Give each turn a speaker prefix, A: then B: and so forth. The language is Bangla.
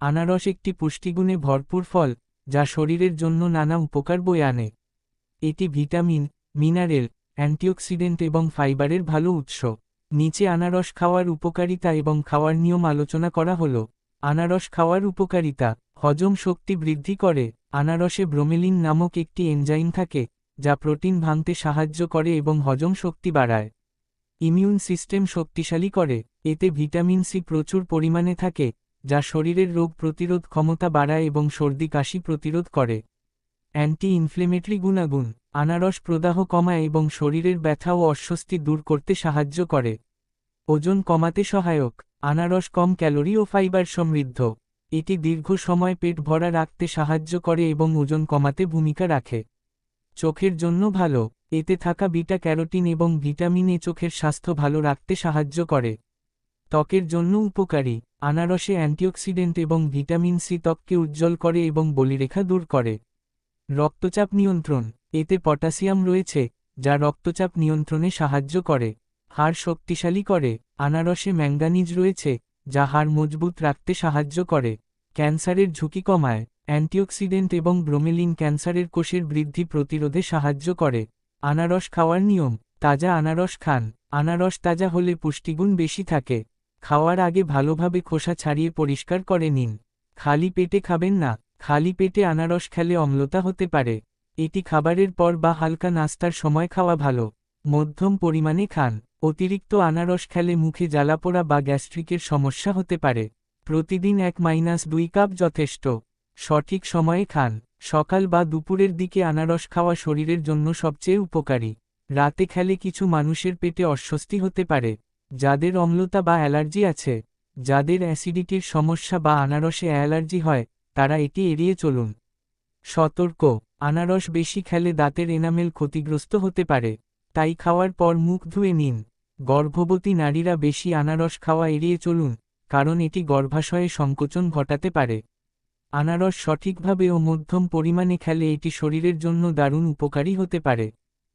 A: আনারস একটি পুষ্টিগুণে ভরপুর ফল, যা শরীরের জন্য নানা উপকার বয়ে আনে। এটি ভিটামিন, মিনারেল, অ্যান্টিঅক্সিডেন্ট এবং ফাইবারের ভালো উৎস। নিচে আনারস খাওয়ার উপকারিতা এবং খাওয়ার নিয়ম আলোচনা করা হল। আনারস খাওয়ার উপকারিতা, হজম শক্তি বৃদ্ধি করে। আনারসে ব্রোমেলিন নামক একটি এনজাইম থাকে, যা প্রোটিন ভাঙতে সাহায্য করে এবং হজম শক্তি বাড়ায়। ইমিউন সিস্টেম শক্তিশালী করে। এতে ভিটামিন সি প্রচুর পরিমাণে থাকে যা শরীরের রোগ প্রতিরোধ ক্ষমতা বাড়ায় এবং সর্দি কাশি প্রতিরোধ করে। অ্যান্টি ইনফ্লেমেটরি গুণাগুণ, আনারস প্রদাহ কমায় এবং শরীরের ব্যথা ও অস্বস্তি দূর করতে সাহায্য করে। ওজন কমাতে সহায়ক, আনারস কম ক্যালোরি ও ফাইবার সমৃদ্ধ। এটি দীর্ঘ সময় পেট ভরা রাখতে সাহায্য করে এবং ওজন কমাতে ভূমিকা রাখে। চোখের জন্য ভালো, এতে থাকা বিটা ক্যারোটিন এবং ভিটামিন এ চোখের স্বাস্থ্য ভালো রাখতে সাহায্য করে। ত্বকের জন্য উপকারী, আনারসে অ্যান্টিঅক্সিডেন্ট এবং ভিটামিন সি ত্বককে উজ্জ্বল করে এবং বলিরেখা দূর করে। রক্তচাপ নিয়ন্ত্রণ, এতে পটাশিয়াম রয়েছে, যা রক্তচাপ নিয়ন্ত্রণে সাহায্য করে। হাড় শক্তিশালী করে, আনারসে ম্যাঙ্গানিজ রয়েছে, যা হাড় মজবুত রাখতে সাহায্য করে। ক্যান্সারের ঝুঁকি কমায়, অ্যান্টিঅক্সিডেন্ট এবং ব্রোমেলিন ক্যান্সারের কোষের বৃদ্ধি প্রতিরোধে সাহায্য করে। আনারস খাওয়ার নিয়ম, তাজা আনারস খান, আনারস তাজা হলে পুষ্টিগুণ বেশি থাকে। খাওয়ার আগে ভালোভাবে খোসা ছাড়িয়ে পরিষ্কার করে নিন। খালি পেটে খাবেন না, খালি পেটে আনারস খেলে অম্লতা হতে পারে। এটি খাবারের পর বা হালকা নাস্তার সময় খাওয়া ভালো। মধ্যম পরিমাণে খান। অতিরিক্ত আনারস খেলে মুখে জ্বালাপোড়া বা গ্যাস্ট্রিকের সমস্যা হতে পারে। প্রতিদিন এক মাইনাস দুই কাপ যথেষ্ট। সঠিক সময়ে খান। সকাল বা দুপুরের দিকে আনারস খাওয়া শরীরের জন্য সবচেয়ে উপকারী। রাতে খেলে কিছু মানুষের পেটে অস্বস্তি হতে পারে। যাদের অম্লতা বা অ্যালার্জি আছে, যাদের অ্যাসিডিটির সমস্যা বা আনারসে অ্যালার্জি হয়, তারা এটি এড়িয়ে চলুন। সতর্ক, আনারস বেশি খেলে দাঁতের এনামেল ক্ষতিগ্রস্ত হতে পারে, তাই খাওয়ার পর মুখ ধুয়ে নিন। গর্ভবতী নারীরা বেশি আনারস খাওয়া এড়িয়ে চলুন, কারণ এটি গর্ভাশয়ে সংকোচন ঘটাতে পারে। আনারস সঠিকভাবে ও মধ্যম পরিমাণে খেলে এটি শরীরের জন্য দারুণ উপকারী হতে পারে।